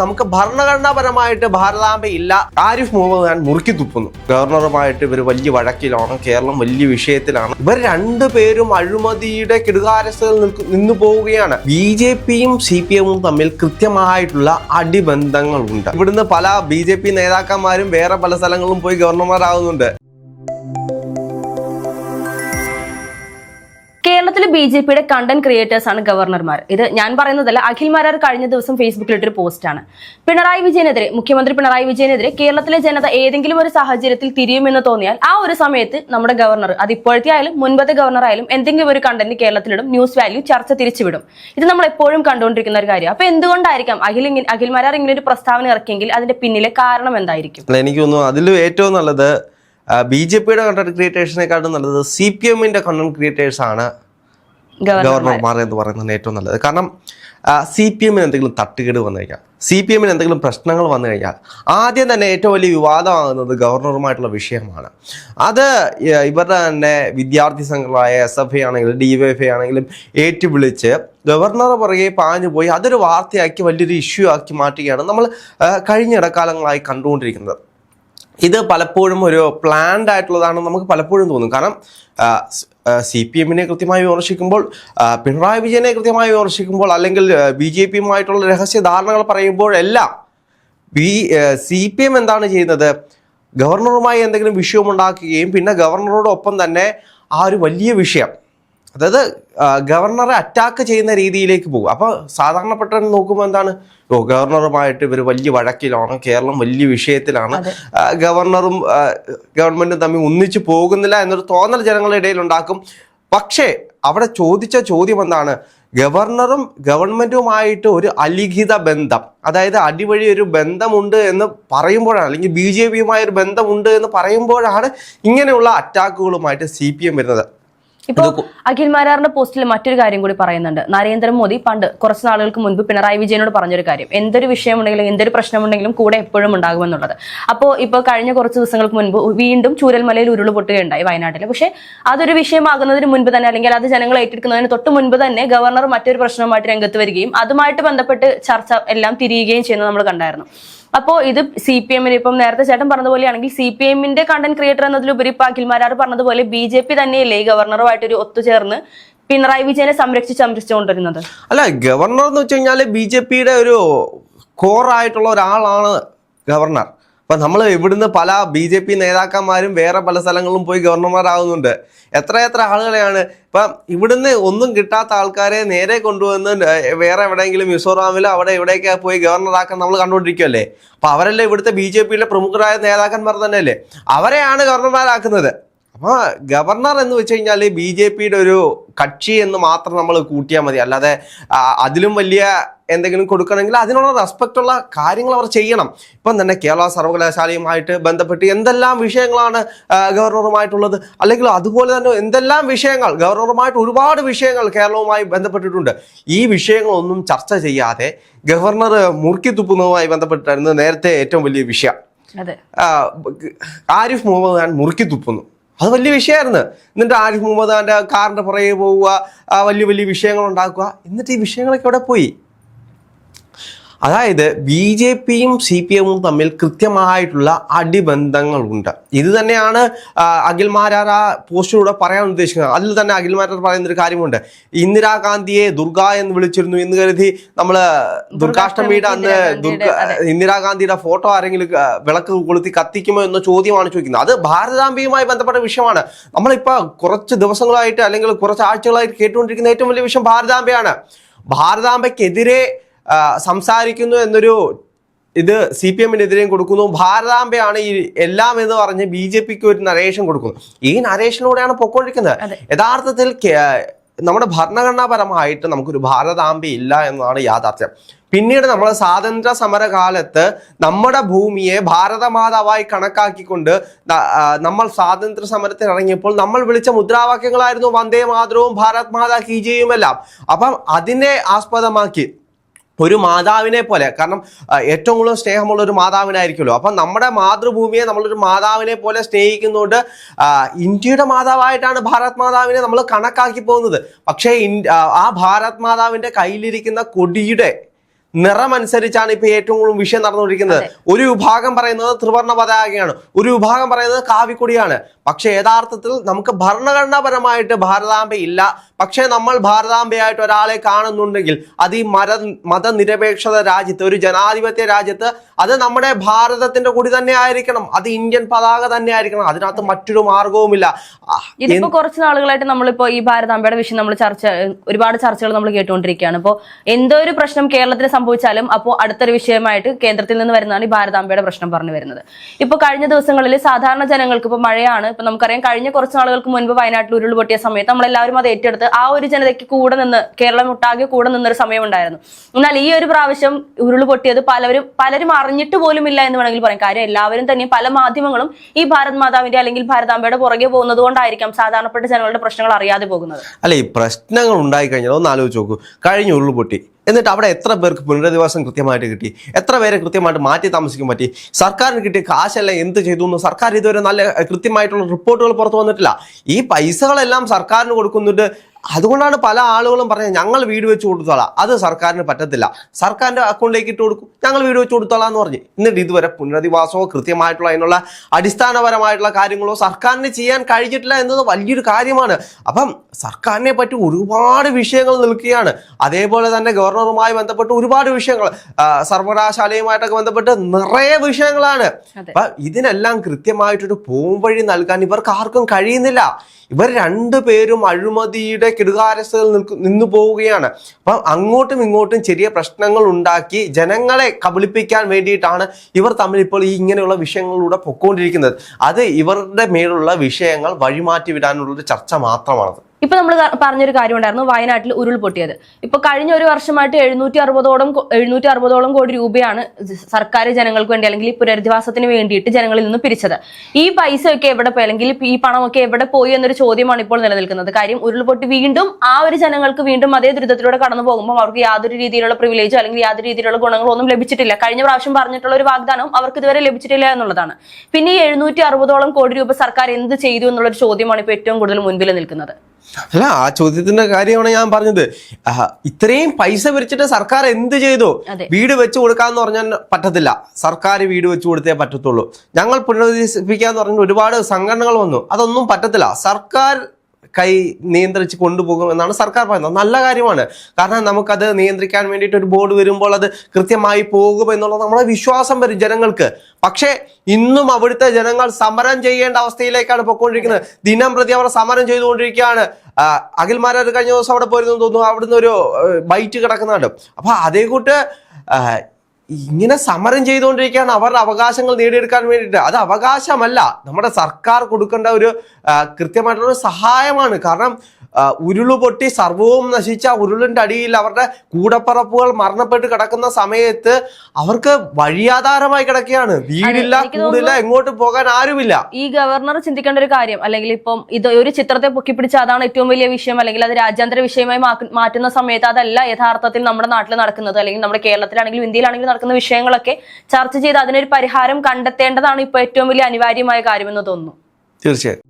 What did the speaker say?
നമുക്ക് ഭരണഘടനാപരമായിട്ട് ഭാരതാംബ ഇല്ല. മുഹമ്മദ് ഖാൻ മുറുക്കി തുപ്പുന്നു. ഗവർണറുമായിട്ട് ഇവർ വലിയ വഴക്കിലാണ് കേരളം വലിയ വിഷയത്തിലാണ്. ഇവർ രണ്ടുപേരും അഴിമതിയുടെ കിടുകാരസ്ഥയിൽ നിന്നു പോവുകയാണ്. ബി ജെ പിയും സി പി എമ്മും തമ്മിൽ കൃത്യമായിട്ടുള്ള അടിബന്ധങ്ങളുണ്ട്. ഇവിടുന്ന് പല ബി ജെ പി നേതാക്കന്മാരും വേറെ പല സ്ഥലങ്ങളിലും പോയി ഗവർണർമാരാകുന്നുണ്ട്. ബി ജെ പിയുടെ കണ്ടന്റ് ക്രിയേറ്റേഴ്സ് ആണ് ഗവർണർമാർ. ഇത് ഞാൻ പറയുന്നതല്ല അഖിൽ മാരാർ കഴിഞ്ഞ ദിവസം ഫേസ്ബുക്കിലിട്ടൊരു പോസ്റ്റാണ്. പിണറായി വിജയനെതിരെ മുഖ്യമന്ത്രി പിണറായി വിജയനെതിരെ കേരളത്തിലെ ജനത ഏതെങ്കിലും ഒരു സാഹചര്യത്തിൽ തിരിയുമെന്ന് തോന്നിയാൽ ആ ഒരു സമയത്ത് നമ്മുടെ ഗവർണർ അത് ഇപ്പോഴത്തെ ആയാലും മുൻപത്തെ ഗവർണർ ആയാലും എന്തെങ്കിലും ഒരു കണ്ടന്റ് കേരളത്തിലിടും ന്യൂസ് വാല്യൂ ചർച്ച തിരിച്ചുവിടും. ഇത് നമ്മൾ എപ്പോഴും കണ്ടുകൊണ്ടിരിക്കുന്ന ഒരു കാര്യം അപ്പൊ എന്തുകൊണ്ടായിരിക്കാം അഖിൽ അഖിൽ മാരാർ ഇങ്ങനെ ഒരു പ്രസ്താവന ഇറക്കിയെങ്കിൽ അതിന്റെ പിന്നിലെ കാരണം എന്തായിരിക്കും? എനിക്ക് തോന്നുന്നു അതിൽ ഏറ്റവും നല്ലത് ബി ജെ പിയുടെ കണ്ടന്റ് ക്രിയേറ്റേഴ്സിനെക്കാട്ടും നല്ലത് സി പി എമ്മിന്റെ കണ്ടന്റ് ക്രിയേറ്റേഴ്സ് ആണ് ഗവർണർ ഗവർണർമാർ. എന്ന് പറയുന്നതാണ് ഏറ്റവും നല്ലത്. കാരണം സി പി എമ്മിന് എന്തെങ്കിലും തട്ടുകേട് വന്നു കഴിഞ്ഞാൽ സി പി എമ്മിന് എന്തെങ്കിലും പ്രശ്നങ്ങൾ വന്നു കഴിഞ്ഞാൽ ആദ്യം തന്നെ ഏറ്റവും വലിയ വിവാദമാകുന്നത് ഗവർണറുമായിട്ടുള്ള വിഷയമാണ്. അത് ഇവരുടെ തന്നെ വിദ്യാർത്ഥി സംഘങ്ങളായ എസ് എഫ് ഐ ആണെങ്കിലും ഡി വൈ എഫ് ഐ ആണെങ്കിലും ഏറ്റുവിളിച്ച് ഗവർണർ പുറകെ പാഞ്ഞു പോയി അതൊരു വാർത്തയാക്കി വലിയൊരു ഇഷ്യൂ ആക്കി മാറ്റുകയാണ് നമ്മൾ കഴിഞ്ഞ ഇടക്കാലങ്ങളായി കണ്ടുകൊണ്ടിരിക്കുന്നത്. ഇത് പലപ്പോഴും ഒരു പ്ലാൻഡ് ആയിട്ടുള്ളതാണെന്ന് നമുക്ക് പലപ്പോഴും തോന്നും. കാരണം സി പി എമ്മിനെ കൃത്യമായി വിമർശിക്കുമ്പോൾ പിണറായി വിജയനെ കൃത്യമായി വിമർശിക്കുമ്പോൾ അല്ലെങ്കിൽ ബി ജെ പിയുമായിട്ടുള്ള രഹസ്യ ധാരണകൾ പറയുമ്പോഴെല്ലാം ബി സി പി എം എന്താണ് ചെയ്യുന്നത്? ഗവർണറുമായി എന്തെങ്കിലും വിഷയമുണ്ടാക്കുകയും പിന്നെ ഗവർണറോടൊപ്പം തന്നെ ആ ഒരു വലിയ വിഷയം അതായത് ഗവർണറെ അറ്റാക്ക് ചെയ്യുന്ന രീതിയിലേക്ക് പോകും. അപ്പോൾ സാധാരണപ്പെട്ട നോക്കുമ്പോൾ എന്താണ്? ഓ ഗവർണറുമായിട്ട് ഇവർ വലിയ വഴക്കിലാണ് കേരളം വലിയ വിഷയത്തിലാണ്. ഗവർണറും ഗവൺമെന്റും തമ്മിൽ ഒന്നിച്ചു പോകുന്നില്ല എന്നൊരു തോന്നൽ ജനങ്ങളുടെ ഇടയിൽ ഉണ്ടാക്കും. പക്ഷേ അവിടെ ചോദിച്ച ചോദ്യം എന്താണ്? ഗവർണറും ഗവൺമെന്റുമായിട്ട് ഒരു അലിഖിത ബന്ധം അതായത് അടിവഴി ഒരു ബന്ധമുണ്ട് എന്ന് പറയുമ്പോഴാണ് അല്ലെങ്കിൽ ബി ജെ പിയുമായി ഒരു ബന്ധമുണ്ട് എന്ന് പറയുമ്പോഴാണ് ഇങ്ങനെയുള്ള അറ്റാക്കുകളുമായിട്ട് സി പി എം വരുന്നത്. ഇപ്പൊ അഖിൽ മാരാറിന്റെ പോസ്റ്റിൽ മറ്റൊരു കാര്യം കൂടി പറയുന്നുണ്ട്. നരേന്ദ്രമോദി പണ്ട് കുറച്ച് നാളുകൾക്ക് മുൻപ് പിണറായി വിജയനോട് പറഞ്ഞൊരു കാര്യം. എന്തൊരു വിഷയമുണ്ടെങ്കിലും എന്തൊരു പ്രശ്നമുണ്ടെങ്കിലും കൂടെ എപ്പോഴും ഉണ്ടാകുമെന്നുള്ളത്. അപ്പോൾ ഇപ്പോൾ കഴിഞ്ഞ കുറച്ച് ദിവസങ്ങൾക്ക് മുൻപ് വീണ്ടും ചൂരൽമലയിൽ ഉരുൾ പൊട്ടുകയുണ്ടായി വയനാട്ടിൽ പക്ഷേ അതൊരു വിഷയമാകുന്നതിന് മുൻപ് തന്നെ അല്ലെങ്കിൽ അത് ജനങ്ങൾ ഏറ്റെടുക്കുന്നതിന് തൊട്ട് മുൻപ് തന്നെ ഗവർണർ മറ്റൊരു പ്രശ്നവുമായിട്ട് രംഗത്ത് വരികയും അതുമായിട്ട് ബന്ധപ്പെട്ട് ചർച്ച എല്ലാം തിരിയുകയും ചെയ്യുന്നത് നമ്മൾ കണ്ടായിരുന്നു. അപ്പോൾ ഇത് സി പി എമ്മിന് ഇപ്പം നേരത്തെ ചേട്ടൻ പറഞ്ഞതുപോലെയാണെങ്കിൽ സി പി എമ്മിന്റെ കണ്ടന്റ് ക്രിയേറ്റർ എന്നതിലുപരി ഇപ്പൊ അഖിൽ മാരാർ പറഞ്ഞതുപോലെ ബി ജെ പി തന്നെയല്ലേ ഈ ഗവർണറുമായിട്ട് ഒരു ഒത്തുചേർന്ന് പിണറായി വിജയനെ സംരക്ഷിച്ച് സംരക്ഷിച്ചുകൊണ്ടിരുന്നത്? അല്ല ഗവർണർ എന്ന് വെച്ച് കഴിഞ്ഞാൽ ബി ജെ പിയുടെ ഒരു കോറായിട്ടുള്ള ഒരാളാണ് ഗവർണർ അപ്പം നമ്മൾ ഇവിടുന്ന് പല ബി ജെ പി നേതാക്കന്മാരും വേറെ പല സ്ഥലങ്ങളിലും പോയി ഗവർണർമാരാകുന്നുണ്ട് എത്ര എത്ര ആളുകളെയാണ്? ഇപ്പം ഇവിടുന്ന് ഒന്നും കിട്ടാത്ത ആൾക്കാരെ നേരെ കൊണ്ടുവന്ന് വേറെ എവിടെയെങ്കിലും മിസോറാമിലോ അവിടെ എവിടെയൊക്കെ പോയി ഗവർണറാക്കാൻ നമ്മൾ കണ്ടുകൊണ്ടിരിക്കുകയല്ലേ അപ്പം അവരല്ലേ ഇവിടുത്തെ ബി ജെ പിയിലെ പ്രമുഖരായ നേതാക്കന്മാർ തന്നെയല്ലേ? അവരെയാണ് ഗവർണർമാരാക്കുന്നത്. അപ്പോൾ ഗവർണർ എന്ന് വെച്ച് കഴിഞ്ഞാൽ ബി ജെ പിയുടെ ഒരു കക്ഷി എന്ന് മാത്രം നമ്മൾ കൂട്ടിയാൽ മതി. അല്ലാതെ അതിലും വലിയ എന്തെങ്കിലും കൊടുക്കണമെങ്കിൽ അതിനുള്ള റെസ്പെക്റ്റ് ഉള്ള കാര്യങ്ങൾ അവർ ചെയ്യണം. ഇപ്പം തന്നെ കേരള സർവകലാശാലയുമായിട്ട് ബന്ധപ്പെട്ട് എന്തെല്ലാം വിഷയങ്ങളാണ് ഗവർണറുമായിട്ടുള്ളത്? അല്ലെങ്കിൽ അതുപോലെ തന്നെ എന്തെല്ലാം വിഷയങ്ങൾ ഗവർണറുമായിട്ട് ഒരുപാട് വിഷയങ്ങൾ കേരളവുമായി ബന്ധപ്പെട്ടിട്ടുണ്ട്. ഈ വിഷയങ്ങളൊന്നും ചർച്ച ചെയ്യാതെ ഗവർണർ മുറുക്കി തുപ്പുന്നതുമായി ബന്ധപ്പെട്ടായിരുന്നു നേരത്തെ ഏറ്റവും വലിയ വിഷയം. ആരിഫ് മുഹമ്മദ് ഖാൻ മുറുക്കി തുപ്പുന്നു അത് വലിയ വിഷയമായിരുന്നു. എന്നിട്ട് ആരിഫ് മുഹമ്മദ് കാറിന്റെ പുറകെ പോവുക വലിയ വലിയ വിഷയങ്ങൾ ഉണ്ടാക്കുക. എന്നിട്ട് ഈ വിഷയങ്ങളൊക്കെ എവിടെ പോയി? അതായത് ബി ജെ പിയും സി പി എമ്മും തമ്മിൽ കൃത്യമായിട്ടുള്ള അടിബന്ധങ്ങളുണ്ട്. ഇത് തന്നെയാണ് അഖിൽ മാരാർ ആ പോസ്റ്റിലൂടെ പറയാൻ ഉദ്ദേശിക്കുന്നത്. അതിൽ തന്നെ അഖിൽ മാരാർ പറയുന്ന ഒരു കാര്യമുണ്ട്. ഇന്ദിരാഗാന്ധിയെ ദുർഗ എന്ന് വിളിച്ചിരുന്നു എന്ന് കരുതി നമ്മൾ ദുർഗാഷ്ടമിയുടെ അന്ന് ദുർഗ ഇന്ദിരാഗാന്ധിയുടെ ഫോട്ടോ ആരെങ്കിലും വിളക്ക് കൊളുത്തി കത്തിക്കുമോ എന്ന ചോദ്യമാണ് ചോദിക്കുന്നത്. അത് ഭാരതാംബയുമായി ബന്ധപ്പെട്ട വിഷയമാണ്. നമ്മളിപ്പോൾ കുറച്ച് ദിവസങ്ങളായിട്ട് അല്ലെങ്കിൽ കുറച്ച് ആഴ്ചകളായിട്ട് കേട്ടുകൊണ്ടിരിക്കുന്ന ഏറ്റവും വലിയ വിഷയം ഭാരതാംബയാണ് ഭാരതാംബയ്ക്കെതിരെ സംസാരിക്കുന്നു എന്നൊരു ഇത് സി പി എമ്മിനെതിരെയും കൊടുക്കുന്നു. ഭാരതാംബയാണ് ഈ എല്ലാം എന്ന് പറഞ്ഞ് ബി ജെ പിക്ക് ഒരു നരേഷൻ കൊടുക്കുന്നു. ഈ നരേഷനിലൂടെയാണ് പൊക്കോണ്ടിരിക്കുന്നത്. യഥാർത്ഥത്തിൽ നമ്മുടെ ഭരണഘടനാപരമായിട്ട് നമുക്കൊരു ഭാരതാംബി ഇല്ല എന്നതാണ് യാഥാർത്ഥ്യം. പിന്നീട് നമ്മൾ സ്വാതന്ത്ര്യ സമര കാലത്ത് നമ്മുടെ ഭൂമിയെ ഭാരതമാതാവായി കണക്കാക്കിക്കൊണ്ട് നമ്മൾ സ്വാതന്ത്ര്യ സമരത്തിൽ ഇറങ്ങിയപ്പോൾ നമ്മൾ വിളിച്ച മുദ്രാവാക്യങ്ങളായിരുന്നു വന്ദേ മാതൃവും ഭാരത് മാതാ കീജയുമെല്ലാം അപ്പം അതിനെ ആസ്പദമാക്കി ഒരു മാതാവിനെ പോലെ. കാരണം ഏറ്റവും കൂടുതൽ സ്നേഹമുള്ള ഒരു മാതാവിനായിരിക്കുമല്ലോ. അപ്പം നമ്മുടെ മാതൃഭൂമിയെ നമ്മളൊരു മാതാവിനെ പോലെ സ്നേഹിക്കുന്നതുകൊണ്ട് ഇന്ത്യയുടെ മാതാവായിട്ടാണ് ഭാരത് മാതാവിനെ നമ്മൾ കണക്കാക്കി പോകുന്നത്. പക്ഷേ ആ, ഭാരത് മാതാവിന്റെ കയ്യിലിരിക്കുന്ന കൊടിയുടെ നിറമനുസരിച്ചാണ് ഇപ്പൊ ഏറ്റവും കൂടുതൽ വിഷയം നടന്നുകൊണ്ടിരിക്കുന്നത്. ഒരു വിഭാഗം പറയുന്നത് ത്രിവർണ പതാകയാണ് ഒരു വിഭാഗം പറയുന്നത് കാവിക്കൊടിയാണ്. പക്ഷെ യഥാർത്ഥത്തിൽ നമുക്ക് ഭരണഘടനാപരമായിട്ട് ഭാരതാംബ ഇല്ല. പക്ഷേ നമ്മൾ ഭാരതാംബയായിട്ട് ഒരാളെ കാണുന്നുണ്ടെങ്കിൽ അത് ഈ മര മതനിരപേക്ഷത രാജ്യത്ത് ഒരു ജനാധിപത്യ രാജ്യത്ത് അത് നമ്മുടെ ഭാരതത്തിന്റെ കൂടി തന്നെ ആയിരിക്കണം. അത് ഇന്ത്യൻ പതാക തന്നെ ആയിരിക്കണം. അതിനകത്ത് മറ്റൊരു മാർഗവുമില്ല ഇതിപ്പോ കുറച്ച് നാളുകളായിട്ട് നമ്മളിപ്പോ ഈ ഭാരതാംബയുടെ വിഷയം നമ്മൾ ചർച്ച ഒരുപാട് ചർച്ചകൾ നമ്മൾ കേട്ടുകൊണ്ടിരിക്കുകയാണ്. അപ്പോൾ എന്തോ ഒരു പ്രശ്നം കേരളത്തിൽ സംഭവിച്ചാലും അപ്പോൾ അടുത്തൊരു വിഷയമായിട്ട് കേന്ദ്രത്തിൽ നിന്ന് വരുന്നതാണ് ഈ ഭാരതാംബയുടെ പ്രശ്നം പറഞ്ഞു വരുന്നത്. ഇപ്പൊ കഴിഞ്ഞ ദിവസങ്ങളിൽ സാധാരണ ജനങ്ങൾക്ക് ഇപ്പൊ മഴയാണ്. ഇപ്പൊ നമുക്കറിയാം കഴിഞ്ഞ കുറച്ച് നാളുകൾക്ക് മുൻപ് വയനാട്ടിൽ ഉരുൾ പൊട്ടിയ സമയത്ത് നമ്മളെല്ലാവരും അത് ഏറ്റെടുത്ത് ആ ഒരു ജനതയ്ക്ക് കൂടെ നിന്ന് കേരളം ഒട്ടാകെ കൂടെ നിന്നൊരു സമയമുണ്ടായിരുന്നു. എന്നാൽ ഈ ഒരു പ്രാവശ്യം ഉരുൾ പൊട്ടിയത് പലരും പലരും അറിഞ്ഞിട്ട് പോലും ഇല്ല എന്ന് വേണമെങ്കിൽ പറയാം. കാര്യം എല്ലാവരും തന്നെ പല മാധ്യമങ്ങളും ഈ ഭാരത് മാതാവിന്റെ അല്ലെങ്കിൽ ഭാരതാംബയുടെ പുറകെ പോകുന്നത് കൊണ്ടായിരിക്കാം സാധാരണപ്പെട്ട ജനങ്ങളുടെ പ്രശ്നങ്ങൾ അറിയാതെ പോകുന്നത്. അല്ല ഈ പ്രശ്നങ്ങൾ ഉണ്ടായി കഴിഞ്ഞാൽ ഒന്ന് ആലോചിച്ച് നോക്കൂ. കഴിഞ്ഞ ഉരുൾപൊട്ടി എന്നിട്ട് അവിടെ എത്ര പേർക്ക് പുനരധിവാസം കൃത്യമായിട്ട് കിട്ടി? എത്ര പേരെ കൃത്യമായിട്ട് മാറ്റി താമസിക്കാൻ പറ്റി? സർക്കാരിന് കിട്ടിയ കാശെല്ലാം എന്ത് ചെയ്തു എന്ന് സർക്കാർ ഇതുവരെ നല്ല കൃത്യമായിട്ടുള്ള റിപ്പോർട്ടുകൾ പുറത്തു വന്നിട്ടില്ല. ഈ പൈസകളെല്ലാം സർക്കാരിന് കൊടുക്കുന്നുണ്ട്. അതുകൊണ്ടാണ് പല ആളുകളും പറഞ്ഞത് ഞങ്ങൾ വീട് വെച്ച് കൊടുത്തോളാം. അത് സർക്കാരിന് പറ്റത്തില്ല. സർക്കാരിന്റെ അക്കൗണ്ടിലേക്ക് ഇട്ട് കൊടുക്കും. ഞങ്ങൾ വീട് വെച്ച് കൊടുത്തോളാം എന്ന് പറഞ്ഞു. എന്നിട്ട് ഇതുവരെ പുനരധിവാസമോ കൃത്യമായിട്ടുള്ള അതിനുള്ള അടിസ്ഥാനപരമായിട്ടുള്ള കാര്യങ്ങളോ സർക്കാരിന് ചെയ്യാൻ കഴിഞ്ഞിട്ടില്ല എന്നത് വലിയൊരു കാര്യമാണ്. അപ്പം സർക്കാരിനെ പറ്റി ഒരുപാട് വിഷയങ്ങൾ നിൽക്കുകയാണ്. അതേപോലെ തന്നെ ഗവർണറുമായി ബന്ധപ്പെട്ട് ഒരുപാട് വിഷയങ്ങൾ സർവകലാശാലയുമായിട്ടൊക്കെ ബന്ധപ്പെട്ട് നിറയെ വിഷയങ്ങളാണ്. അപ്പം അപ്പൊ ഇതിനെല്ലാം കൃത്യമായിട്ടൊരു പോംവഴി നൽകാൻ ഇവർക്ക് ആർക്കും കഴിയുന്നില്ല. ഇവർ രണ്ടു പേരും അഴിമതിയുടെ കെടുകാരസ്ഥയിൽ നിന്നു പോവുകയാണ്. അപ്പം അങ്ങോട്ടും ഇങ്ങോട്ടും ചെറിയ പ്രശ്നങ്ങൾ ഉണ്ടാക്കി ജനങ്ങളെ കബളിപ്പിക്കാൻ വേണ്ടിയിട്ടാണ് ഇവർ തമ്മിൽ ഇപ്പോൾ ഈ ഇങ്ങനെയുള്ള വിഷയങ്ങളിലൂടെ പൊക്കോണ്ടിരിക്കുന്നത്. അത് ഇവരുടെ മേലുള്ള വിഷയങ്ങൾ വഴിമാറ്റി വിടാനുള്ള ചർച്ച മാത്രമാണത്. ഇപ്പൊ നമ്മൾ പറഞ്ഞൊരു കാര്യം ഉണ്ടായിരുന്നു വയനാട്ടിൽ ഉരുൾപൊട്ടിയത് ഇപ്പൊ കഴിഞ്ഞ ഒരു വർഷമായിട്ട് എഴുന്നൂറ്റി അറുപതോളം എഴുന്നൂറ്റി അറുപതോളം കോടി രൂപയാണ് സർക്കാർ ജനങ്ങൾക്ക് വേണ്ടി അല്ലെങ്കിൽ ഈ പുനരധിവാസത്തിന് വേണ്ടിയിട്ട് ജനങ്ങളിൽ നിന്ന് പിരിച്ചത്. ഈ പൈസയൊക്കെ എവിടെ പോയി അല്ലെങ്കിൽ ഈ പണമൊക്കെ എവിടെ പോയി എന്നൊരു ചോദ്യമാണ് ഇപ്പോൾ നിലനിൽക്കുന്നത്. കാര്യം ഉരുൾപൊട്ടി വീണ്ടും ആ ഒരു ജനങ്ങൾക്ക് വീണ്ടും അതേ ദുരിതത്തിലൂടെ കടന്നു പോകുമ്പോൾ അവർക്ക് യാതൊരു രീതിയിലുള്ള പ്രിവിലേജോ അല്ലെങ്കിൽ യാതൊരു രീതിയിലുള്ള ഗുണങ്ങളോ ഒന്നും ലഭിച്ചിട്ടില്ല. കഴിഞ്ഞ പ്രാവശ്യം പറഞ്ഞിട്ടുള്ള ഒരു വാഗ്ദാനം അവർക്ക് ഇതുവരെ ലഭിച്ചിട്ടില്ല എന്നുള്ളതാണ്. പിന്നെ ഈ എഴുന്നൂറ്റി അറുപതോളം കോടി രൂപ സർക്കാർ എന്ത് ചെയ്തു എന്നുള്ളൊരു ചോദ്യമാണ് ഇപ്പോൾ ഏറ്റവും കൂടുതൽ മുൻപിൽ നിൽക്കുന്നത്. അല്ല ആ ചോദ്യത്തിന്റെ കാര്യമാണ് ഞാൻ പറഞ്ഞത്. ഇത്രയും പൈസ പിരിച്ചിട്ട് സർക്കാർ എന്ത് ചെയ്തു? വീട് വെച്ചു കൊടുക്കാന്ന് പറഞ്ഞാൽ പറ്റത്തില്ല. സർക്കാർ വീട് വെച്ചു കൊടുത്തേ പറ്റത്തുള്ളൂ. ഞങ്ങൾ പുനരധിവസിപ്പിക്കാന്ന് പറഞ്ഞ ഒരുപാട് സംഘടനകൾ വന്നു. അതൊന്നും പറ്റത്തില്ല. സർക്കാർ കൈ നിയന്ത്രിച്ച് കൊണ്ടുപോകും എന്നാണ് സർക്കാർ പറയുന്നത്. നല്ല കാര്യമാണ്. കാരണം നമുക്കത് നിയന്ത്രിക്കാൻ വേണ്ടിയിട്ട് ഒരു ബോർഡ് വരുമ്പോൾ അത് കൃത്യമായി പോകും എന്നുള്ളത് നമ്മുടെ വിശ്വാസം വരും ജനങ്ങൾക്ക്. പക്ഷേ ഇന്നും അവിടുത്തെ ജനങ്ങൾ സമരം ചെയ്യേണ്ട അവസ്ഥയിലേക്കാണ് പൊയ്ക്കൊണ്ടിരിക്കുന്നത്. ദിനം പ്രതി അവർ സമരം ചെയ്തുകൊണ്ടിരിക്കുകയാണ്. അഖിൽമാരാർ കഴിഞ്ഞ ദിവസം അവിടെ പോയിരുന്നു തോന്നുന്നു. അവിടുന്ന് ഒരു ബൈറ്റ് കിടക്കുന്നുണ്ട്. അപ്പൊ അതേ കൂട്ട് ആ, ഇങ്ങനെ സമരം ചെയ്തുകൊണ്ടിരിക്കുകയാണ് അവരുടെ അവകാശങ്ങൾ നേടിയെടുക്കാൻ വേണ്ടിയിട്ട്. അത് അവകാശമല്ല. നമ്മുടെ സർക്കാർ കൊടുക്കേണ്ട ഒരു കൃത്യമായിട്ടുള്ള സഹായമാണ്. കാരണം ആ, ഉരുൾ സർവവും നശിച്ച ഉരുളിന്റെ അടിയിൽ അവരുടെ കൂടപ്പറപ്പുകൾ മരണപ്പെട്ട് കിടക്കുന്ന സമയത്ത് അവർക്ക് വഴിയാധാരമായി കിടക്കുകയാണ്. വീടില്ല കൂടില്ല എങ്ങോട്ട് പോകാൻ ആരുമില്ല. ഈ ഗവർണർ ചിന്തിക്കേണ്ട ഒരു കാര്യം അല്ലെങ്കിൽ ഇപ്പം ഇത് ഒരു ചിത്രത്തെ പൊക്കിപ്പിടിച്ച് അതാണ് ഏറ്റവും വലിയ വിഷയം അല്ലെങ്കിൽ അത് രാജ്യാന്തര വിഷയമായി മാറ്റുന്ന സമയത്ത് അതല്ല യഥാർത്ഥത്തിൽ നമ്മുടെ നാട്ടിൽ നടക്കുന്നത് അല്ലെങ്കിൽ നമ്മുടെ കേരളത്തിലാണെങ്കിലും ഇന്ത്യയിലാണെങ്കിലും നടക്കുന്ന വിഷയങ്ങളൊക്കെ ചർച്ച ചെയ്ത് അതിനൊരു പരിഹാരം കണ്ടെത്തേണ്ടതാണ് ഇപ്പൊ ഏറ്റവും വലിയ അനിവാര്യമായ കാര്യമെന്ന് തോന്നുന്നു. തീർച്ചയായും.